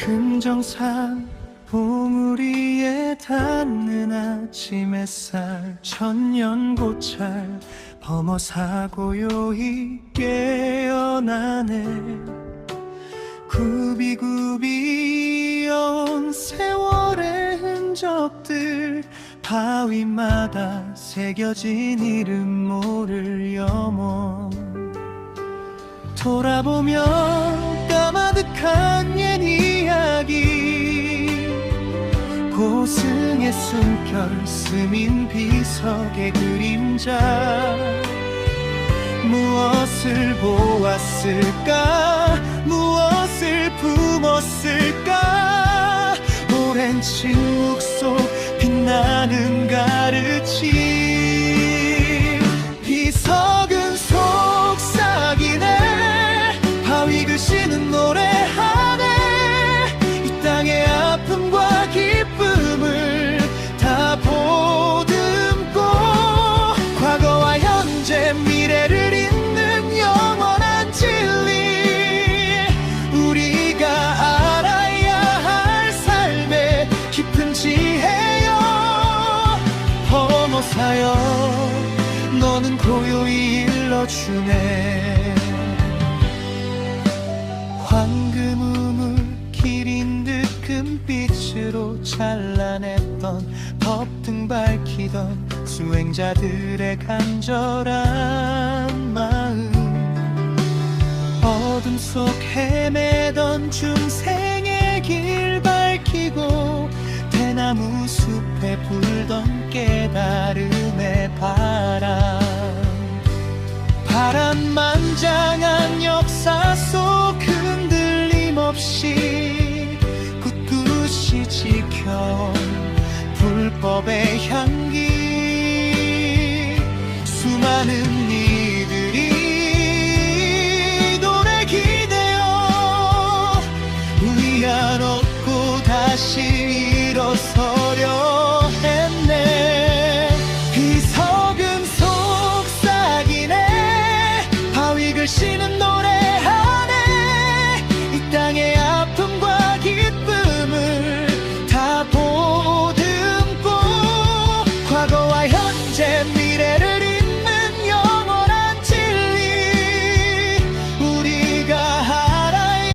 금정산 봉우리에 닿는 아침 햇살 천년고찰 범어사 고 요이 깨어나네. 굽이굽이 온 세월의 흔적들 바위마다 새겨진 이름 모를 영혼 돌아보면 고승의 숨결 스민 비석의 그림자. 무엇을 보았을까? 무엇을 품었을까? 오랜 침묵 속 빛나는 가르침 고요히 일러주네. 황금 우물 기린 듯 금빛으로 찬란했던 법등 밝히던 수행자들의 간절한 마음. 어둠 속 헤매던 중생의 길 불법의 향기 수많은 이들이 노래 기대어 위안 얻고 다시 일어서려